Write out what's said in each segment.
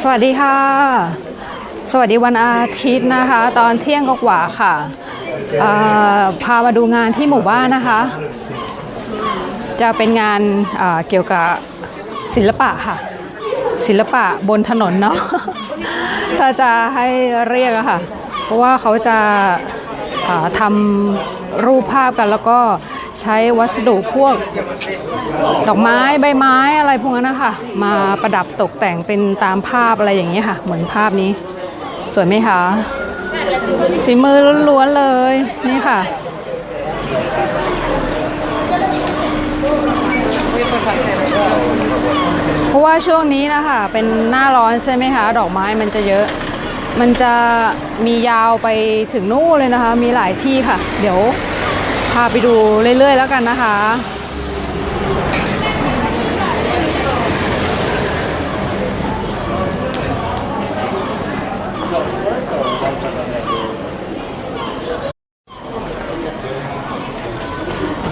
สวัสดีค่ะ สวัสดีวันอาทิตย์นะคะ ตอนเที่ยงกว่าค่ะพามาดูงานที่หมู่บ้านนะคะ จะเป็นงานเอ่อเกี่ยวกับศิลปะค่ะ ศิลปะบนถนนเนาะถ้าจะให้เรียกอะค่ะ เพราะว่าเขาจะทำ รูปภาพกัน แล้วก็ใช้วัสดุพวกดอกไม้ใบไม้อะไรพวกนั้นนะคะมาประดับตกแต่งเป็นตามภาพอะไรอย่างนี้ค่ะ เหมือนภาพนี้ สวยไหมคะฝีมือล้วนๆเลยนี่ค่ะเพราะว่าช่วงนี้นะคะเป็นหน้าร้อนใช่ไหมคะดอกไม้มันจะเยอะ มันจะมียาวไปถึงนู่นเลยนะคะ มีหลายที่ค่ะ เดี๋ยวาไปดูเรื่อยๆแล้วกันนะคะ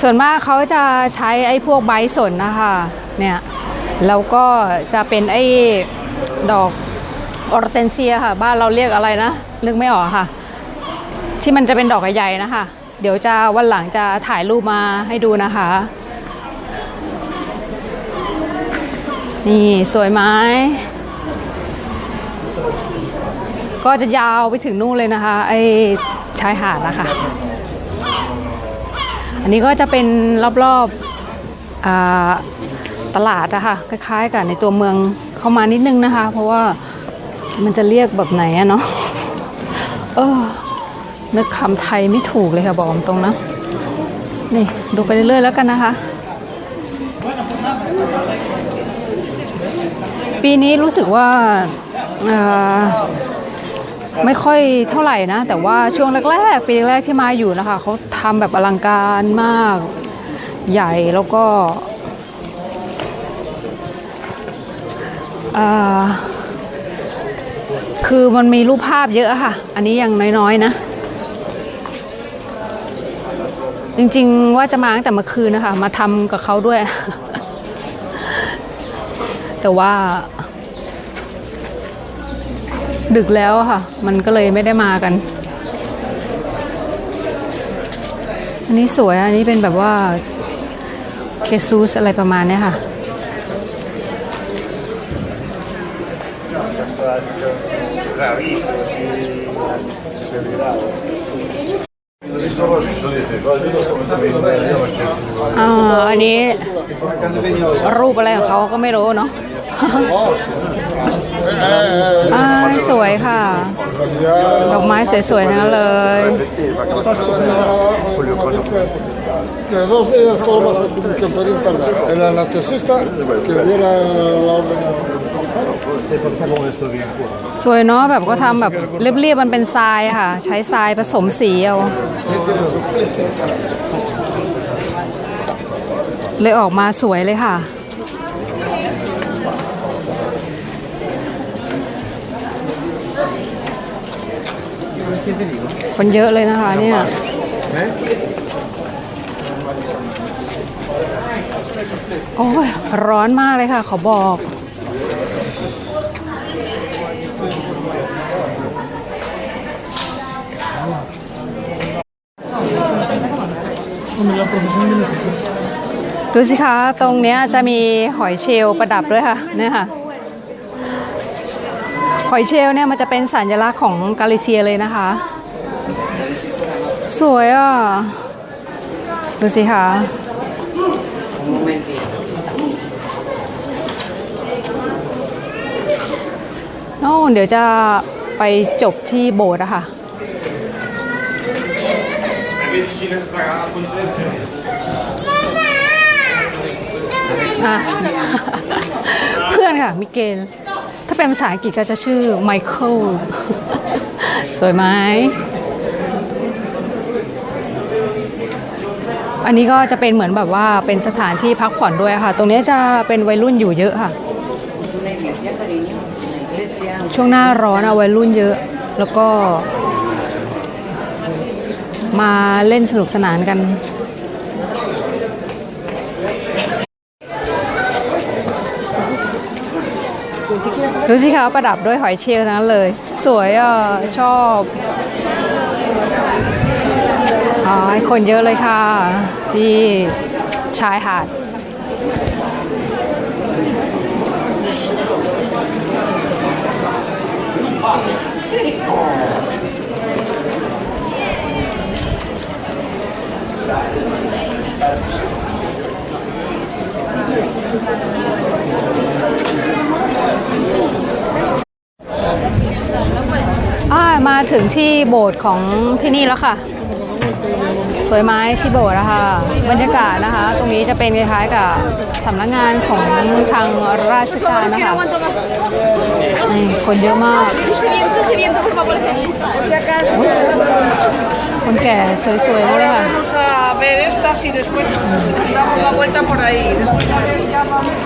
ส่วนมากเขาจะใช้ไอ้พวกใบสนนะคะ เนี่ย แล้วก็จะเป็นไอ้ดอกออร์เทนเซียค่ะ บ้านเราเรียกอะไรนะ นึกไม่ออกค่ะ ที่มันจะเป็นดอกใหญ่ๆนะคะ เดี๋ยวจะวันหลังจะถ่ายรูปมาให้ดูนะคะ นี่สวยไหมก็จะยาวไปถึงนู่นเลยนะคะไอ้ชายหาดนะคะ อันนี้ก็จะเป็นรอบๆตลาดนะคะคล้ายๆกับในตัวเมืองเข้ามานิดนึงนะคะ เพราะว่ามันจะเรียกแบบไหนอะเนาะเออ นึกคำไทยไม่ถูกเลยค่ะบอกตรงนะ นี่ดูไปเรื่อยๆแล้วกันนะคะ ปีนี้รู้สึกว่าาไม่ค่อยเท่าไหร่นะ แต่ว่าช่วงแรกๆปีแรกที่มาอยู่นะคะเขาทำแบบอลังการมากใหญ่แล้วก็คือมันมีรูปภาพเยอะค่ะ อันนี้ยังน้อยๆนะ จริงๆ ว่าจะมาตั้งแต่เมื่อคืนนะคะ มาทำกับเขาด้วย แต่ว่า ดึกแล้วค่ะ มันก็เลยไม่ได้มากัน อันนี้สวยอันนี้เป็นแบบว่าเคซูสอะไรประมาณนี้ค่ะ อ่าอันนี้รูปอะไรของเขาก็ไม่รู้เนาะอ่าสวยค่ะ ดอกไม้สวยๆทั้งนั้นเลย สวยเนาะแบบก็ทำแบบเรียบๆมันเป็นทรายค่ะ ใช้ทรายผสมสีเอาเลยออกมาสวยเลยค่ะ คนเยอะเลยนะคะเนี่ยโอ้ยร้อนมากเลยค่ะ ขอบอก ดูสิคะ ตรงเนี้ยจะมีหอยเชลประดับด้วยค่ะเนี่ยค่ะ หอยเชลเนี่ยมันจะเป็นสัญลักษณ์ของกาลิเซียเลยนะคะ สวยอะ ดูสิคะโน่นเดี๋ยวจะไปจบที่โบสถ์อะค่ะ เพื่อนค่ะ มิเกล ถ้าเป็นภาษาอังกฤษก็จะชื่อไมเคิล สวยไหม อันนี้ก็จะเป็นเหมือนแบบว่าเป็นสถานที่พักผ่อนด้วยค่ะ ตรงนี้จะเป็นวัยรุ่นอยู่เยอะค่ะ ช่วงหน้าร้อนอะวัยรุ่นเยอะ แล้วก็ มาเล่นสนุกสนานกัน ดูสิคะประดับด้วยหอยเชลล์นั้นเลย สวยอะ ชอบอ๋อคนเยอะเลยค่ะ ที่ชายหาด มาถึงที่โบสถ์ของที่นี่แล้วค่ะ สวยไม้ที่โบสถ์นะคะบรรยากาศนะคะ ตรงนี้จะเป็นคล้ายๆกับสำนักงานของทางราชการนะคะนี่คนเยอะมากคนแก่สวยๆเลยค่ะ Vamos a ver estas y después damos la vuelta por ahí. Después ya vamos.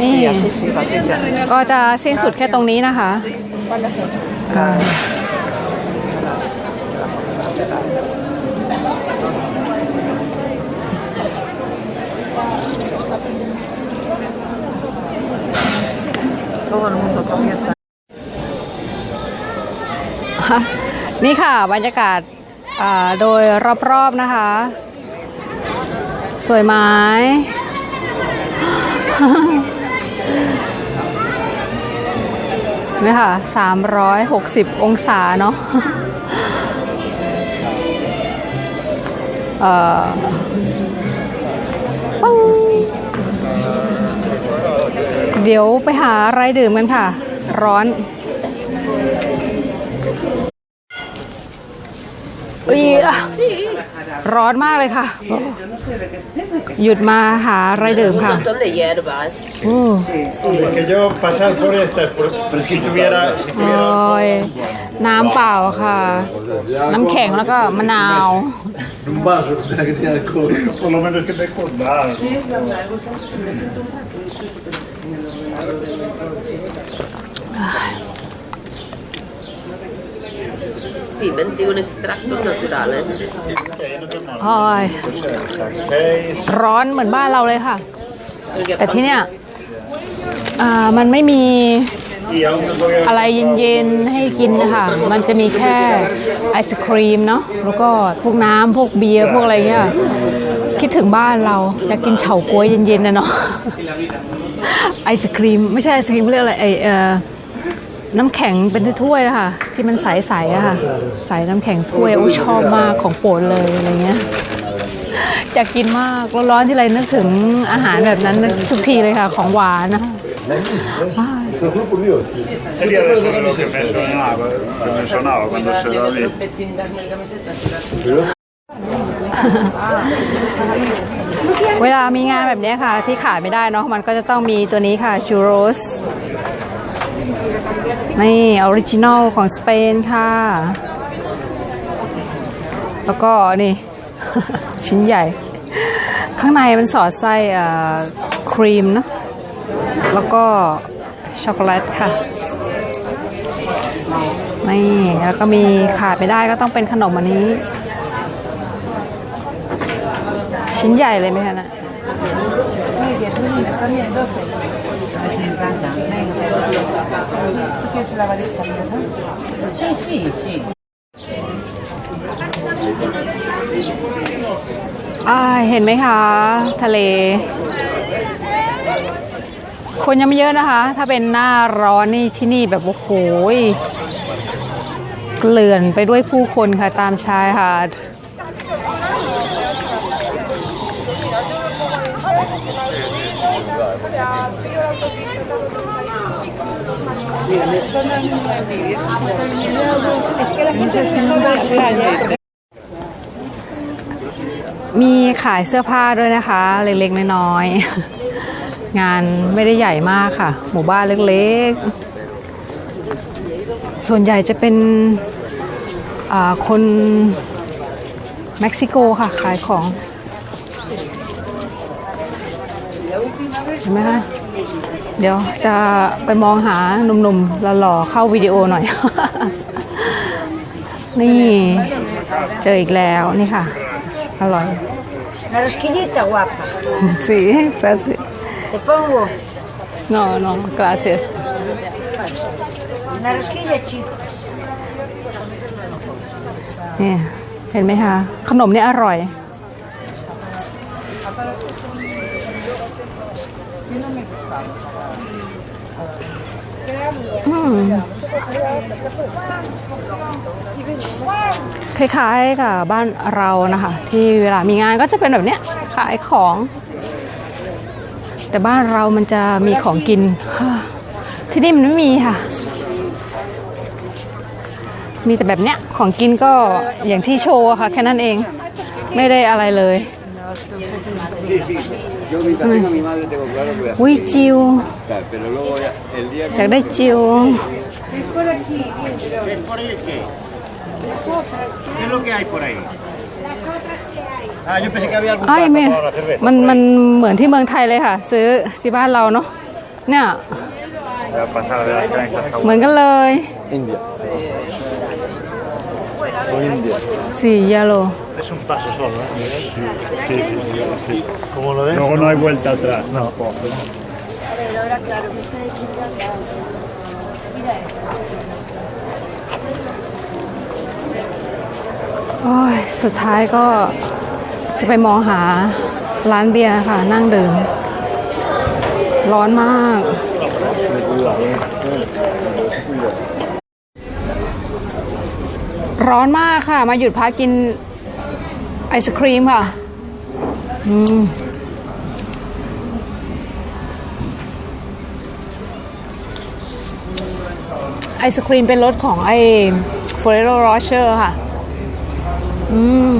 นี่ก็จะสิ้นสุดแค่ตรงนี้นะคะนี่ค่ะบรรยากาศอ่าโดยรอบๆนะคะ สวยไหม นี่ค่ะ 360 องศาเนาะเอ่อปึ้งเดี๋ยวไปหาอะไรดื่มกันค่ะ ร้อน อุ๊ยอะ ร้อนมากเลยค่ะ หยุดมาหาอะไรดื่มค่ะ montón de hierbas. โอ้ Que yo pasar por estas, por, si tuviera, si โอ้ยน้ำเปล่าค่ะ น้ำแข็งแล้วก็มะนาว un vaso, que tiene alcohol. Por lo menos que te acordar. Sí, 21 extractos naturales. โอ้ย Seis, ร้อนเหมือนบ้านเราเลยค่ะ El que แต่ที่เนี่ยอ่ามันไม่มี y aún me voy a อะไรเย็นๆให้กินนะคะ มันจะมีแค่ไอศครีมเนาะ แล้วก็พวกน้ำพวกเบียร์พวกอะไรเงี้ย คิดถึงบ้านเราอยากกินเฉาก๊วยเย็นๆนะเนาะ ไอศครีม ไม่ใช่ไอศครีมเรียกอะไรไอเอ่อ น้ำแข็งเป็นถ้วยๆนะคะที่มันใสๆอะค่ะใสน้ำแข็งถ้วยโอ้ชอบมากของโปรดเลยอะไรเงี้ยอยากกินมากร้อนๆที่ไรนึกถึงอาหารแบบนั้นนึกทุกทีเลยค่ะ ของหวานนะเวลามีงานแบบนี้ค่ะ ที่ขาดไม่ได้เนาะมันก็จะต้องมีตัวนี้ค่ะชูโรส นี่ออริจินอลของสเปนค่ะ แล้วก็นี่ ชิ้นใหญ่ ข้างในมันสอดไส้ครีมเนะแล้วก็ช็อกโกแลตค่ะนี่แล้วก็มีขาดไม่ได้ก็ต้องเป็นขนมอันนี้ ชิ้นใหญ่เลยไหมคะน่ะ อ่าเห็นไหมคะ ทะเล คนยังไม่เยอะนะคะ ถ้าเป็นหน้าร้อนนี่ที่นี่แบบโอ้โหยเกลื่อนไปด้วยผู้คนค่ะตามชายหาด มีขายเสื้อผ้าด้วยนะคะ เล็กๆน้อยๆ งานไม่ได้ใหญ่มากค่ะ หมู่บ้านเล็กๆ ส่วนใหญ่จะเป็นคนเม็กซิโกค่ะ ขายของ เห็นไหมคะ เดี๋ยวจะไปมองหาหนุ่มๆหล่อๆเข้าวิดีโอหน่อย นี่ เจออีกแล้วนี่ค่ะ อร่อย Una rosquillita guapa. Sí, gracias. Te pongo No, no, gracias. una rosquilla chica. นี่เห็นไหมคะ ขนมเนี่ยอร่อย อืม คล้ายๆกับบ้านเรานะคะ ที่เวลามีงานก็จะเป็นแบบเนี้ยขายของ แต่บ้านเรามันจะมีของกิน ที่นี่มันไม่มีค่ะ มีแต่แบบเนี้ยของกินก็อย่างที่โชว์ค่ะ แค่นั้นเอง ไม่ได้อะไรเลย Yo mientras tengo a mi madre tengo claro que voy a อุ้ยจิว aceptar, pero luego ya, el día อยากได้จิว ¿Qué es lo que hay por ahí? Ah, yo pensé que había algún ไอ้าย plato แม่ para la cerveza. มันมันเหมือนที่เมืองไทยเลยค่ะ ซื้อที่บ้านเราเนาะ เนี่ย la pasada de las granjas está เหมือนกันเลย India. O India. สี่ยาโล Es un paso solo, ¿eh? Sí, sí, sí. ¿Cómo lo ves? Luego no hay vuelta atrás. No. โอ้ยสุดท้ายก็จะไปมองหาร้านเบียร์ค่ะ นั่งดื่ม ร้อนมาก ร้อนมากค่ะ มาหยุดพักกิน ไอศครีมค่ะ อืม ไอศครีมเป็นรสของไอฟ o เรโรโรเชอร์ค่ะ อืม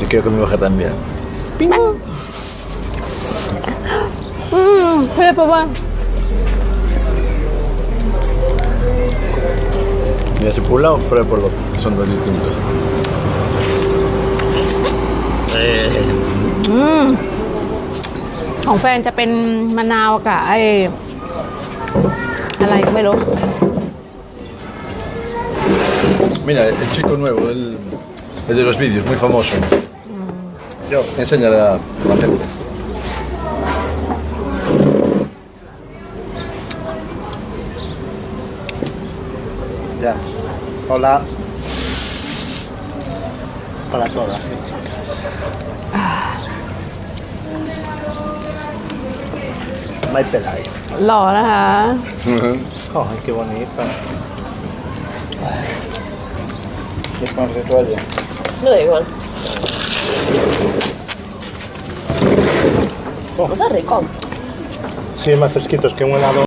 Yo quiero que mi mujer también. อื มเพื่อเพราะว่า Mira, si por un lado, pero por el otro, que son dos distintos. ของแฟนจะเป็นมะนาวกับไออะไรก็ไม่รู้ Mira, el chico nuevo, el, el de los vídeos, muy famoso. Yo. Enséñale a la gente. Hola. Para todas, ¿eh, chicas. My Pelay. หล่อนะคะ Ay, qué bonita. ¿Quieres ponerse toalla? Me da igual. Oh. Está rico. Sí, más fresquitos que un helado.